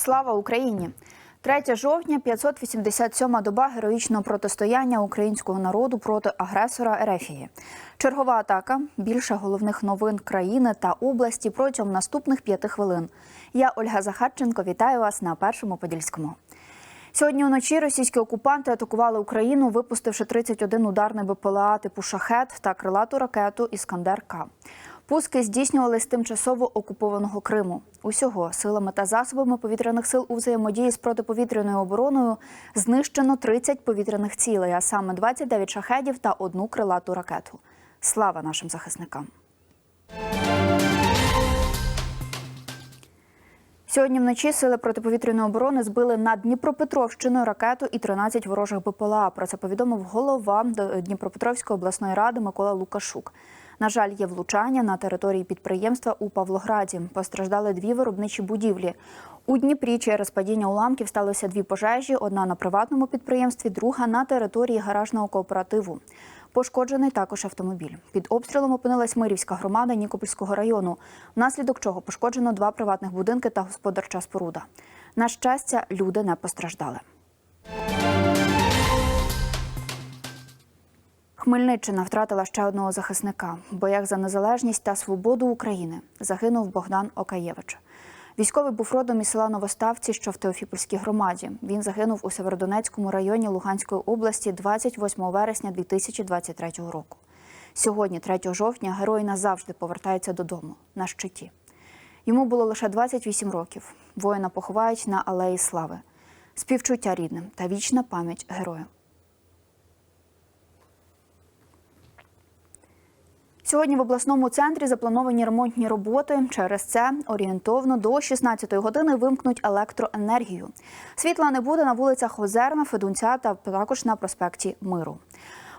Слава Україні! 3 жовтня 587-ма доба героїчного протистояння українського народу проти агресора Ерефії. Чергова атака. Більше головних новин країни та області протягом наступних п'яти хвилин. Я Ольга Захарченко. Вітаю вас на першому подільському. Сьогодні вночі російські окупанти атакували Україну, випустивши 31 ударний БПЛА типу шахет та крилату ракету Іскандер К. Пуски здійснювали з тимчасово окупованого Криму. Усього силами та засобами повітряних сил у взаємодії з протиповітряною обороною знищено 30 повітряних цілей, а саме 29 шахедів та одну крилату ракету. Слава нашим захисникам! Сьогодні вночі сили протиповітряної оборони збили над Дніпропетровщиною ракету і 13 ворожих БПЛА. Про це повідомив голова Дніпропетровської обласної ради Микола Лукашук. На жаль, є влучання на території підприємства у Павлограді. Постраждали дві виробничі будівлі. У Дніпрі через падіння уламків сталося дві пожежі: одна на приватному підприємстві, друга на території гаражного кооперативу. Пошкоджений також автомобіль. Під обстрілом опинилась Мирівська громада Нікопольського району, внаслідок чого пошкоджено два приватних будинки та господарча споруда. На щастя, люди не постраждали. Хмельниччина втратила ще одного захисника. В боях за незалежність та свободу України загинув Богдан Окаєвич. Військовий був родом із села Новоставці, що в Теофіпольській громаді. Він загинув у Северодонецькому районі Луганської області 28 вересня 2023 року. Сьогодні, 3 жовтня, герой назавжди повертається додому на щиті. Йому було лише 28 років. Воїна поховають на Алеї Слави. Співчуття рідним та вічна пам'ять герою. Сьогодні в обласному центрі заплановані ремонтні роботи. Через це орієнтовно до 16-ї години вимкнуть електроенергію. Світла не буде на вулицях Озерна, Федунця та також на проспекті Миру.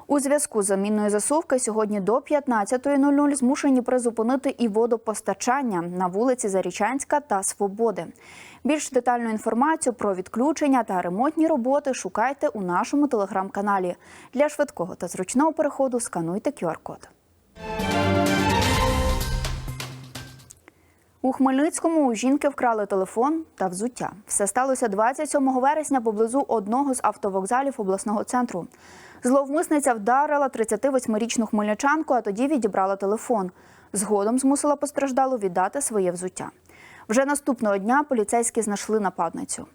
У зв'язку з заміною засувки сьогодні до 15.00 змушені призупинити і водопостачання на вулиці Зарічанська та Свободи. Більш детальну інформацію про відключення та ремонтні роботи шукайте у нашому телеграм-каналі. Для швидкого та зручного переходу скануйте QR-код. У Хмельницькому у жінки вкрали телефон та взуття. Все сталося 27 вересня поблизу одного з автовокзалів обласного центру. Зловмисниця вдарила 38-річну хмельничанку, а тоді відібрала телефон. Згодом змусила постраждалу віддати своє взуття. Вже наступного дня поліцейські знайшли нападницю.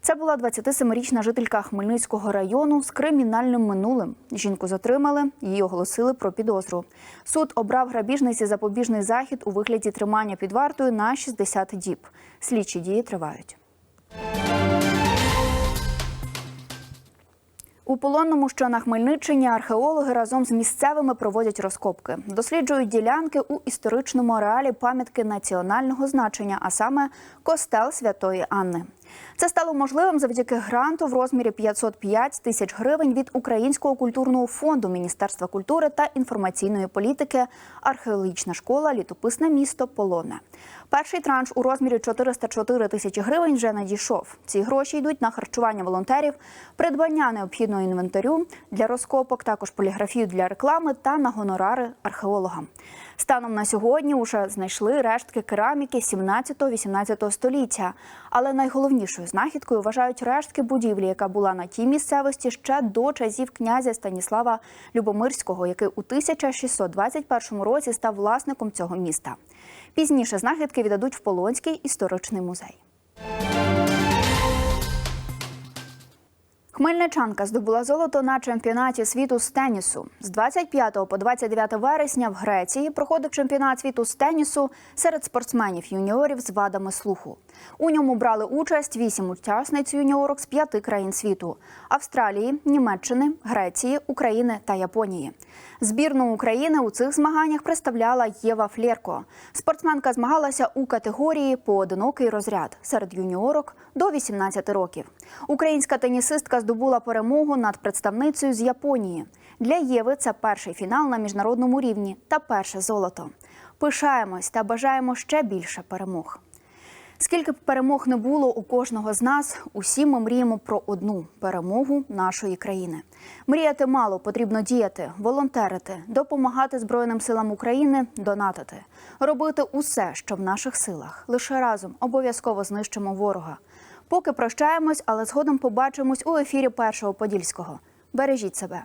Це була 27-річна жителька Хмельницького району з кримінальним минулим. Жінку затримали, її оголосили про підозру. Суд обрав грабіжниці запобіжний захід у вигляді тримання під вартою на 60 діб. Слідчі дії тривають. У полонному, що на Хмельниччині, археологи разом з місцевими проводять розкопки, досліджують ділянки у історичному ареалі пам'ятки національного значення, а саме костел Святої Анни. Це стало можливим завдяки гранту в розмірі 505 тисяч гривень від Українського культурного фонду Міністерства культури та інформаційної політики, археологічна школа, літописне місто Полоне. Перший транш у розмірі 404 тисячі гривень вже надійшов. Ці гроші йдуть на харчування волонтерів, придбання необхідного інвентарю для розкопок, також поліграфію для реклами та на гонорари археологам. Станом на сьогодні вже знайшли рештки кераміки 17-18 століття. Але найголовнішою знахідкою вважають рештки будівлі, яка була на тій місцевості ще до часів князя Станіслава Любомирського, який у 1621 році став власником цього міста. Пізніше знахідки віддадуть в Полонський історичний музей. Хмельничанка здобула золото на чемпіонаті світу з тенісу. З 25 по 29 вересня в Греції проходив чемпіонат світу з тенісу серед спортсменів-юніорів з вадами слуху. У ньому брали участь вісім учасниць юніорок з п'яти країн світу: Австралії, Німеччини, Греції, України та Японії. Збірну України у цих змаганнях представляла Єва Флєрко. Спортсменка змагалася у категорії поодинокий розряд серед юніорок до 18 років. Українська тенісистка здобула перемогу над представницею з Японії. Для Єви це перший фінал на міжнародному рівні та перше золото. Пишаємось та бажаємо ще більше перемог. Скільки б перемог не було у кожного з нас, усі ми мріємо про одну перемогу нашої країни. Мріяти мало, потрібно діяти, волонтерити, допомагати Збройним силам України, донатити, робити усе, що в наших силах. Лише разом обов'язково знищимо ворога. Поки прощаємось, але згодом побачимось у ефірі першого подільського. Бережіть себе.